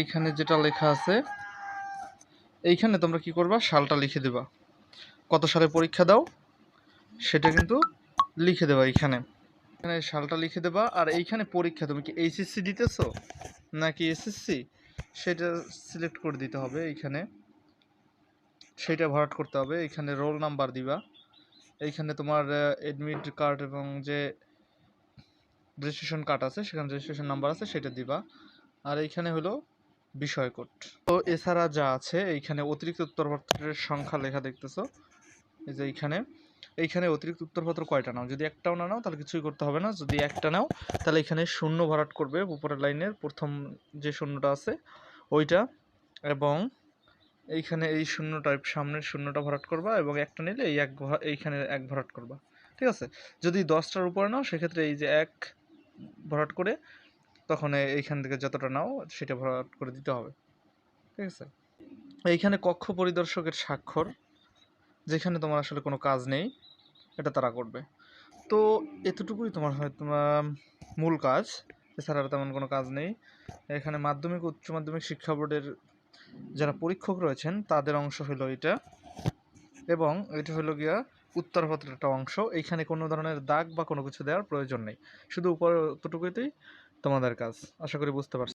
এইখানে যেটা লেখা আছে, এইখানে তোমরা কি করবা? সালটা লিখে দেবা। কত সালে পরীক্ষা দাও? সেটা কিন্তু লিখে দেবা এইখানে। এখানে সালটা লিখে দেবা। আর এইখানে পরীক্ষা, তুমি কি এইচএসসি দিতেছো? নাকি এসএসসি সেটা সিলেক্ট করে দিতে হবে এইখানে। সেটা ভরাট করতে হবে। এইখানে রোল নাম্বার দিবা। এইখানে তোমার এডমিট কার্ড এবং যে রেজিস্ট্রেশন কার্ড আছে, সেখানে রেজিস্ট্রেশন নাম্বার আছে, সেটা দিবা। আর এইখানে হলো বিষয় কোড তো এছাড়া যা আছে, এইখানে অতিরিক্ত উত্তরপত্রের সংখ্যা লেখা দেখতেছো। এই যে এইখানে এইখানে অতিরিক্ত উত্তরপত্র কয়টা নাও? যদি একটাও না নাও, তাহলে কিছুই করতে হবে না। যদি একটা নাও, তাহলে এখানে শূন্য ভরাট করবে উপরের লাইনের প্রথম যে শূন্যটা আছে, ওইটা। এবং এইখানে এই শূন্যটা সামনের শূন্যটা ভরাট করবা এবং একটা নিলে এই এক এইখানে এক ভরাট করবা। ঠিক আছে? যদি দশটার উপরে নাও, সেক্ষেত্রে এই যে এক ভরাট করে তখন এইখান থেকে যতটা নাও, সেটা ভরাট করে দিতে হবে। ঠিক আছে? এইখানে কক্ষ পরিদর্শকের স্বাক্ষর, যেখানে তোমার আসলে কোনো কাজ নেই, এটা তারা করবে। তো এতটুকুই তোমার হয়, তোমার মূল কাজ। এছাড়া তেমন কোনো কাজ নেই। এখানে মাধ্যমিক, উচ্চ মাধ্যমিক শিক্ষা বোর্ডের যারা পরীক্ষক রয়েছেন, তাদের অংশ হলো এটা এবং এটা হলো গিয়া উত্তরপত্রের একটা অংশ। এইখানে কোনো ধরনের দাগ বা কোনো কিছু দেওয়ার প্রয়োজন নেই। শুধু উপর অতটুকুতেই তোমাদের কাজ। আশা করি বুঝতে পারছ